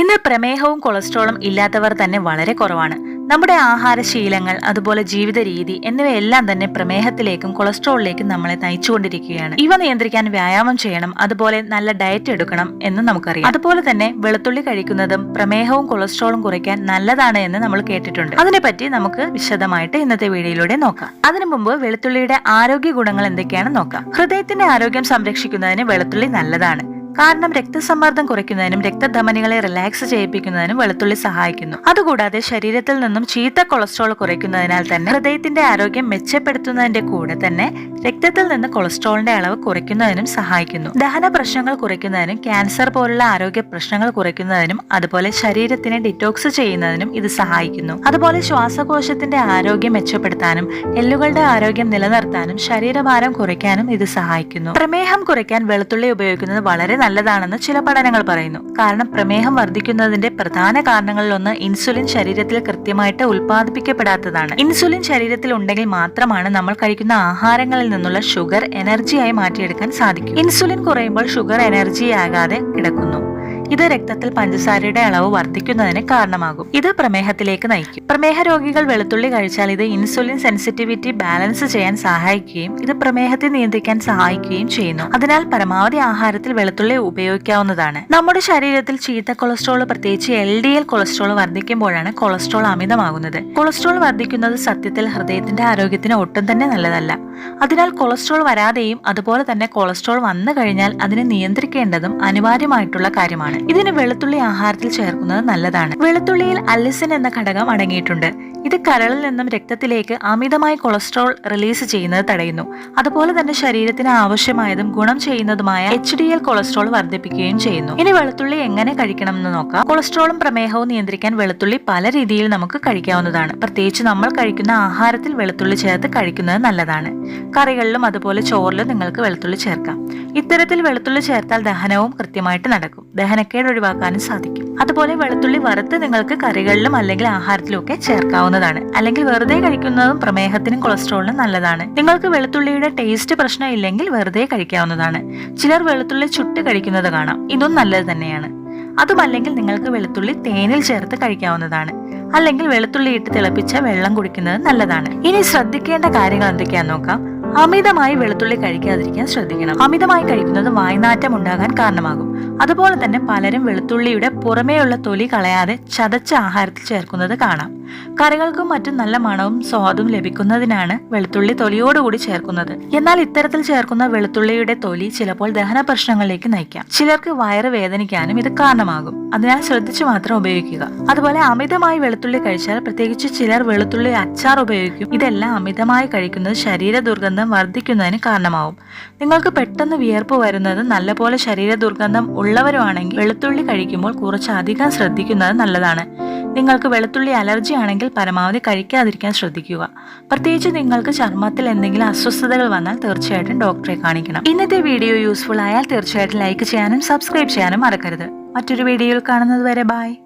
ഇന്ന് പ്രമേഹവും കൊളസ്ട്രോളും ഇല്ലാത്തവർ തന്നെ വളരെ കുറവാണ്. നമ്മുടെ ആഹാരശീലങ്ങൾ അതുപോലെ ജീവിത രീതി എന്നിവയെല്ലാം തന്നെ പ്രമേഹത്തിലേക്കും കൊളസ്ട്രോളിലേക്കും നമ്മളെ നയിച്ചുകൊണ്ടിരിക്കുകയാണ്. ഇവ നിയന്ത്രിക്കാൻ വ്യായാമം ചെയ്യണം അതുപോലെ നല്ല ഡയറ്റ് എടുക്കണം എന്ന് നമുക്കറിയാം. അതുപോലെ തന്നെ വെളുത്തുള്ളി കഴിക്കുന്നതും പ്രമേഹവും കൊളസ്ട്രോളും കുറയ്ക്കാൻ നല്ലതാണ് എന്ന് നമ്മൾ കേട്ടിട്ടുണ്ട്. അതിനെപ്പറ്റി നമുക്ക് വിശദമായിട്ട് ഇന്നത്തെ വീഡിയോയിലൂടെ നോക്കാം. അതിനു മുമ്പ് വെളുത്തുള്ളിയുടെ ആരോഗ്യ ഗുണങ്ങൾ എന്തൊക്കെയാണെന്ന് നോക്കാം. ഹൃദയത്തിന്റെ ആരോഗ്യം സംരക്ഷിക്കുന്നതിന് വെളുത്തുള്ളി നല്ലതാണ്. കാരണം രക്തസമ്മർദ്ദം കുറയ്ക്കുന്നതിനും രക്തധമനികളെ റിലാക്സ് ചെയ്യിപ്പിക്കുന്നതിനും വെളുത്തുള്ളി സഹായിക്കുന്നു. അതുകൂടാതെ ശരീരത്തിൽ നിന്നും ചീത്ത കൊളസ്ട്രോൾ കുറയ്ക്കുന്നതിനാൽ തന്നെ ഹൃദയത്തിന്റെ ആരോഗ്യം മെച്ചപ്പെടുത്തുന്നതിന്റെ കൂടെ തന്നെ രക്തത്തിൽ നിന്ന് കൊളസ്ട്രോളിന്റെ അളവ് കുറയ്ക്കുന്നതിനും സഹായിക്കുന്നു. ദഹന പ്രശ്നങ്ങൾ കുറയ്ക്കുന്നതിനും ക്യാൻസർ പോലുള്ള ആരോഗ്യ പ്രശ്നങ്ങൾ കുറയ്ക്കുന്നതിനും അതുപോലെ ശരീരത്തിനെ ഡിറ്റോക്സ് ചെയ്യുന്നതിനും ഇത് സഹായിക്കുന്നു. അതുപോലെ ശ്വാസകോശത്തിന്റെ ആരോഗ്യം മെച്ചപ്പെടുത്താനും എല്ലുകളുടെ ആരോഗ്യം നിലനിർത്താനും ശരീരഭാരം കുറയ്ക്കാനും ഇത് സഹായിക്കുന്നു. പ്രമേഹം കുറയ്ക്കാൻ വെളുത്തുള്ളി ഉപയോഗിക്കുന്നത് വളരെ നല്ലതാണെന്ന് ചില പഠനങ്ങൾ പറയുന്നു. കാരണം പ്രമേഹം വർദ്ധിക്കുന്നതിന്റെ പ്രധാന കാരണങ്ങളിലൊന്ന് ഇൻസുലിൻ ശരീരത്തിൽ കൃത്യമായിട്ട് ഉൽപ്പാദിപ്പിക്കപ്പെടാത്തതാണ്. ഇൻസുലിൻ ശരീരത്തിൽ ഉണ്ടെങ്കിൽ മാത്രമാണ് നമ്മൾ കഴിക്കുന്ന ആഹാരങ്ങളിൽ നിന്നുള്ള ഷുഗർ എനർജിയായി മാറ്റിയെടുക്കാൻ സാധിക്കും. ഇൻസുലിൻ കുറയുമ്പോൾ ഷുഗർ എനർജി എനർജിയാകാതെ കിടക്കുന്നു. ഇത് രക്തത്തിൽ പഞ്ചസാരയുടെ അളവ് വർദ്ധിക്കുന്നതിന് കാരണമാകും. ഇത് പ്രമേഹത്തിലേക്ക് നയിക്കും. പ്രമേഹ രോഗികൾ വെളുത്തുള്ളി കഴിച്ചാൽ ഇത് ഇൻസുലിൻ സെൻസിറ്റിവിറ്റി ബാലൻസ് ചെയ്യാൻ സഹായിക്കുകയും ഇത് പ്രമേഹത്തെ നിയന്ത്രിക്കാൻ സഹായിക്കുകയും ചെയ്യുന്നു. അതിനാൽ പരമാവധി ആഹാരത്തിൽ വെളുത്തുള്ളി ഉപയോഗിക്കാവുന്നതാണ്. നമ്മുടെ ശരീരത്തിൽ ചീത്ത കൊളസ്ട്രോൾ പ്രത്യേകിച്ച് എൽ ഡി എൽ കൊളസ്ട്രോൾ വർദ്ധിക്കുമ്പോഴാണ് കൊളസ്ട്രോൾ അമിതമാകുന്നത്. കൊളസ്ട്രോൾ വർദ്ധിക്കുന്നത് സത്യത്തിൽ ഹൃദയത്തിന്റെ ആരോഗ്യത്തിന് ഒട്ടും തന്നെ നല്ലതല്ല. അതിനാൽ കൊളസ്ട്രോൾ വരാതെയും അതുപോലെ തന്നെ കൊളസ്ട്രോൾ വന്നു കഴിഞ്ഞാൽ അതിനെ നിയന്ത്രിക്കേണ്ടതും അനിവാര്യമായിട്ടുള്ള കാര്യമാണ്. ഇതിന് വെളുത്തുള്ളി ആഹാരത്തിൽ ചേർക്കുന്നത് നല്ലതാണ്. വെളുത്തുള്ളിയിൽ അലിസിൻ എന്ന ഘടകം അടങ്ങിയിട്ടുണ്ട്. ഇത് കരളിൽ നിന്നും രക്തത്തിലേക്ക് അമിതമായി കൊളസ്ട്രോൾ റിലീസ് ചെയ്യുന്നത് തടയുന്നു. അതുപോലെ തന്നെ ശരീരത്തിന് ആവശ്യമായതും ഗുണം ചെയ്യുന്നതുമായ എച്ച് ഡി എൽ കൊളസ്ട്രോൾ വർദ്ധിപ്പിക്കുകയും ചെയ്യുന്നു. ഇനി വെളുത്തുള്ളി എങ്ങനെ കഴിക്കണം എന്ന് നോക്കാം. കൊളസ്ട്രോളും പ്രമേഹവും നിയന്ത്രിക്കാൻ വെളുത്തുള്ളി പല രീതിയിൽ നമുക്ക് കഴിക്കാവുന്നതാണ്. പ്രത്യേകിച്ച് നമ്മൾ കഴിക്കുന്ന ആഹാരത്തിൽ വെളുത്തുള്ളി ചേർത്ത് കഴിക്കുന്നത് നല്ലതാണ്. കറികളിലും അതുപോലെ ചോറിലും നിങ്ങൾക്ക് വെളുത്തുള്ളി ചേർക്കാം. ഇത്തരത്തിൽ വെളുത്തുള്ളി ചേർത്താൽ ദഹനവും കൃത്യമായിട്ട് നടക്കും. ദഹനക്കേട് ഒഴിവാക്കാനും സാധിക്കും. അതുപോലെ വെളുത്തുള്ളി വറുത്ത് നിങ്ങൾക്ക് കറികളിലും അല്ലെങ്കിൽ ആഹാരത്തിലും ഒക്കെ ചേർക്കാവുന്നതാണ്. അല്ലെങ്കിൽ വെറുതെ കഴിക്കുന്നതും പ്രമേഹത്തിനും കൊളസ്ട്രോളിനും നല്ലതാണ്. നിങ്ങൾക്ക് വെളുത്തുള്ളിയുടെ ടേസ്റ്റ് പ്രശ്നം ഇല്ലെങ്കിൽ വെറുതെ കഴിക്കാവുന്നതാണ്. ചിലർ വെളുത്തുള്ളി ചുട്ട് കഴിക്കുന്നത് കാണാം. ഇതും നല്ലത് തന്നെയാണ്. അതുമല്ലെങ്കിൽ നിങ്ങൾക്ക് വെളുത്തുള്ളി തേനിൽ ചേർത്ത് കഴിക്കാവുന്നതാണ്. അല്ലെങ്കിൽ വെളുത്തുള്ളി ഇട്ട് തിളപ്പിച്ച വെള്ളം കുടിക്കുന്നത് നല്ലതാണ്. ഇനി ശ്രദ്ധിക്കേണ്ട കാര്യങ്ങൾ എന്തൊക്കെയാന്ന് നോക്കാം. അമിതമായി വെളുത്തുള്ളി കഴിക്കാതിരിക്കാൻ ശ്രദ്ധിക്കണം. അമിതമായി കഴിക്കുന്നത് വായ്നാറ്റം ഉണ്ടാകാൻ കാരണമാകും. അതുപോലെ തന്നെ പലരും വെളുത്തുള്ളിയുടെ പുറമേയുള്ള തൊലി കളയാതെ ചതച്ച ആഹാരത്തിൽ ചേർക്കുന്നത് കാണാം. കറികൾക്കും മറ്റും നല്ല മണവും സ്വാദും ലഭിക്കുന്നതിനാണ് വെളുത്തുള്ളി തൊലിയോടുകൂടി ചേർക്കുന്നത്. എന്നാൽ ഇത്തരത്തിൽ ചേർക്കുന്ന വെളുത്തുള്ളിയുടെ തൊലി ചിലപ്പോൾ ദഹന പ്രശ്നങ്ങളിലേക്ക് നയിക്കാം. ചിലർക്ക് വയറ് വേദനിക്കാനും ഇത് കാരണമാകും. അതിനാൽ ശ്രദ്ധിച്ചു മാത്രം ഉപയോഗിക്കുക. അതുപോലെ അമിതമായി വെളുത്തുള്ളി കഴിച്ചാൽ പ്രത്യേകിച്ച് ചിലർ വെളുത്തുള്ളി അച്ചാർ ഉപയോഗിക്കും. ഇതെല്ലാം അമിതമായി കഴിക്കുന്നത് ശരീര ദുർഗന്ധം വർദ്ധിക്കുന്നതിന് കാരണമാവും. നിങ്ങൾക്ക് പെട്ടെന്ന് വിയർപ്പ് വരുന്നത് നല്ലപോലെ ശരീര ദുർഗന്ധം ഉള്ളവരുമാണെങ്കിൽ വെളുത്തുള്ളി കഴിക്കുമ്പോൾ കുറച്ചധികം ശ്രദ്ധിക്കുന്നത് നല്ലതാണ്. നിങ്ങൾക്ക് വെളുത്തുള്ളി അലർജി ആണെങ്കിൽ പരമാവധി കഴിക്കാതിരിക്കാൻ ശ്രദ്ധിക്കുക. പ്രത്യേകിച്ച് നിങ്ങൾക്ക് ചർമ്മത്തിൽ എന്തെങ്കിലും അസ്വസ്ഥതകൾ വന്നാൽ തീർച്ചയായിട്ടും ഡോക്ടറെ കാണിക്കണം. ഇന്നത്തെ വീഡിയോ യൂസ്ഫുൾ ആയാൽ തീർച്ചയായിട്ടും ലൈക്ക് ചെയ്യാനും സബ്സ്ക്രൈബ് ചെയ്യാനും മറക്കരുത്. മറ്റൊരു വീഡിയോയിൽ കാണുന്നത് വരെ ബൈ